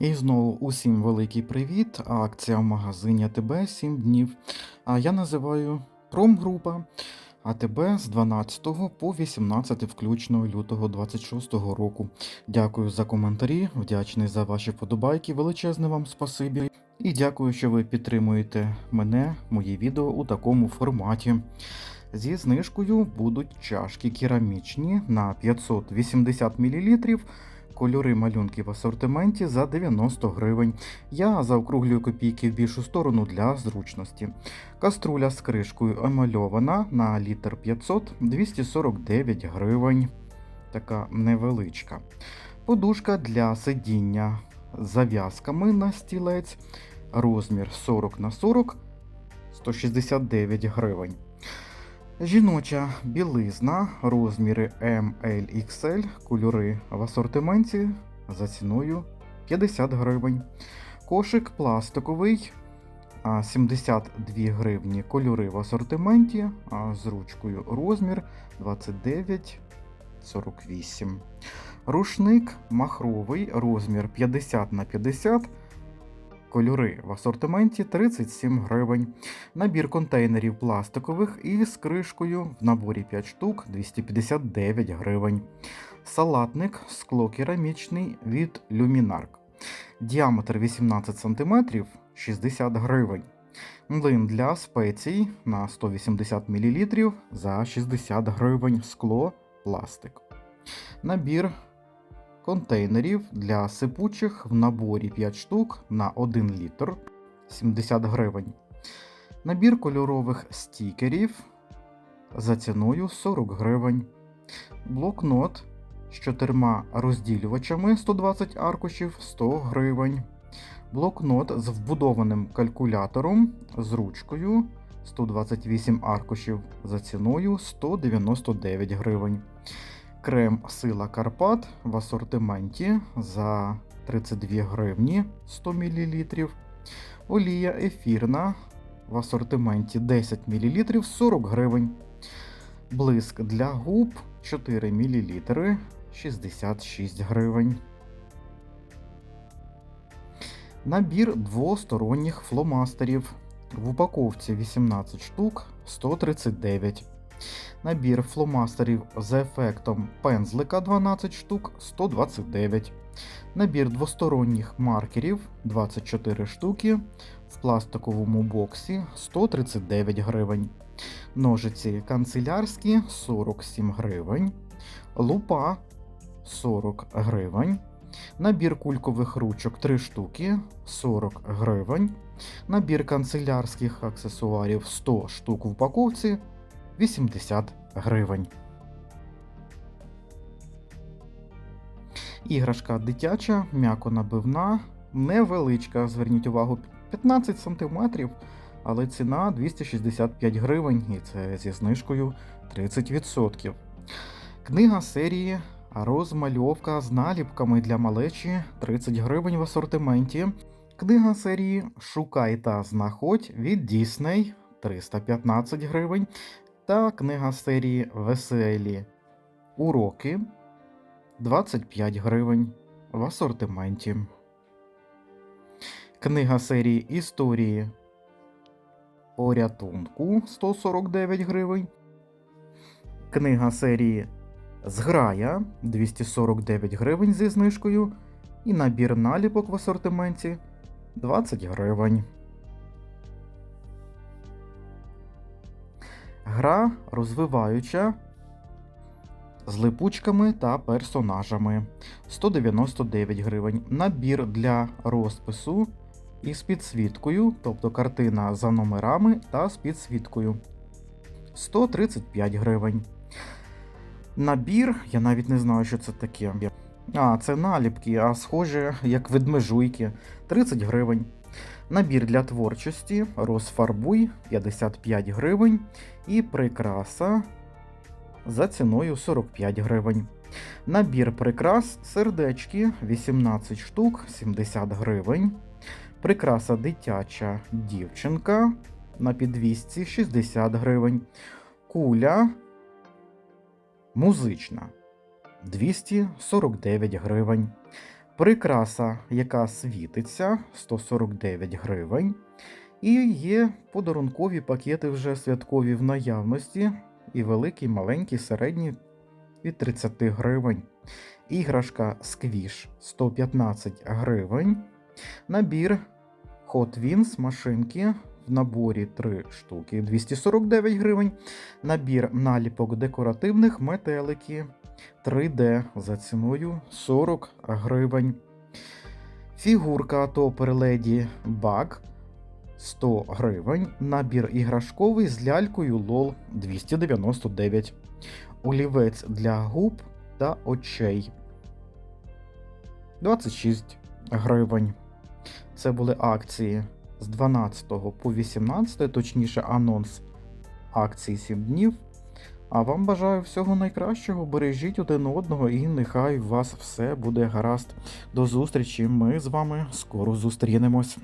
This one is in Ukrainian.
І знову усім великий привіт. Акція в магазині АТБ 7 днів. А я називаю промгрупа АТБ з 12 по 18 включно лютого 26 року. Дякую за коментарі, вдячний за ваші подобайки, величезне вам спасибі. І дякую, що ви підтримуєте мене, мої відео у такому форматі. Зі знижкою будуть чашки керамічні на 580 мл. Кольори малюнки в асортименті за 90 гривень. Я заокруглюю копійки в більшу сторону для зручності. Каструля з кришкою емальована на літр 500 249 гривень. Така невеличка. Подушка для сидіння з зав'язками на стілець. Розмір 40 на 40 169 гривень. Жіноча білизна, розміри M, L, XL, кольори в асортименті за ціною 50 гривень. Кошик пластиковий 72 гривні. Кольори в асортименті з ручкою розмір 29,48. Рушник махровий, розмір 50 на 50 Кольори в асортименті 37 гривень. Набір контейнерів пластикових із кришкою в наборі 5 штук 259 гривень. Салатник скло керамічний від Люмінарк. Діаметр 18 см 60 гривень. Млин для спецій на 180 мл за 60 гривень скло пластик. Набір контейнерів для сипучих в наборі 5 штук на 1 літр 70 гривень. Набір кольорових стікерів за ціною 40 гривень. Блокнот з чотирма розділювачами 120 аркушів 100 гривень. Блокнот з вбудованим калькулятором з ручкою 128 аркушів за ціною 199 гривень. Крем Сила Карпат в асортименті за 32 гривні 100 мл. Олія ефірна в асортименті 10 мл 40 гривень. Блиск для губ 4 мл 66 гривень. Набір двосторонніх фломастерів. В упаковці 18 штук 139 Набір фломастерів з ефектом пензлика 12 штук 129. Набір двосторонніх маркерів 24 штуки в пластиковому боксі 139 гривень. Ножиці канцелярські 47 гривень. Лупа 40 гривень. Набір кулькових ручок 3 штуки 40 гривень. Набір канцелярських аксесуарів 100 штук в упаковці 80 гривень. Іграшка дитяча, м'яко набивна, невеличка, зверніть увагу, 15 см, але ціна 265 гривень, і це зі знижкою 30%. Книга серії Розмальовка з наліпками для малечі 30 гривень в асортименті. Книга серії Шукай та знаходь від Disney 315 гривень та книга серії Веселі уроки 25 гривень в асортименті. Книга серії Історії порятунку 149 гривень. Книга серії Зграя 249 гривень зі знижкою. І набір наліпок в асортименті 20 гривень. Гра розвиваюча з липучками та персонажами 199 гривень. Набір для розпису із підсвіткою, тобто картина за номерами та з підсвіткою 135 гривень. Набір, я навіть не знаю, що це таке. А, це наліпки, а схоже, як ведмежуйки 30 гривень. Набір для творчості розфарбуй 55 гривень і прикраса за ціною 45 гривень. Набір прикрас сердечки 18 штук 70 гривень. Прикраса дитяча дівчинка на підвісці 60 гривень. Куля музична 249 гривень. Прикраса, яка світиться 149 гривень. І є подарункові пакети вже святкові в наявності. І великі, і маленькі, середні від 30 гривень. Іграшка Сквіш 115 гривень. Набір Hot Wheels машинки в наборі 3 штуки 249 гривень. Набір наліпок декоративних метелики 3D за ціною 40 гривень. Фігурка Топер Леді Баг 100 гривень. Набір іграшковий з лялькою LOL 299. Олівець для губ та очей 26 гривень. Це були акції з 12 по 18, точніше, анонс акції 7 днів. А вам бажаю всього найкращого. Бережіть один одного і нехай у вас все буде гаразд. До зустрічі. Ми з вами скоро зустрінемось.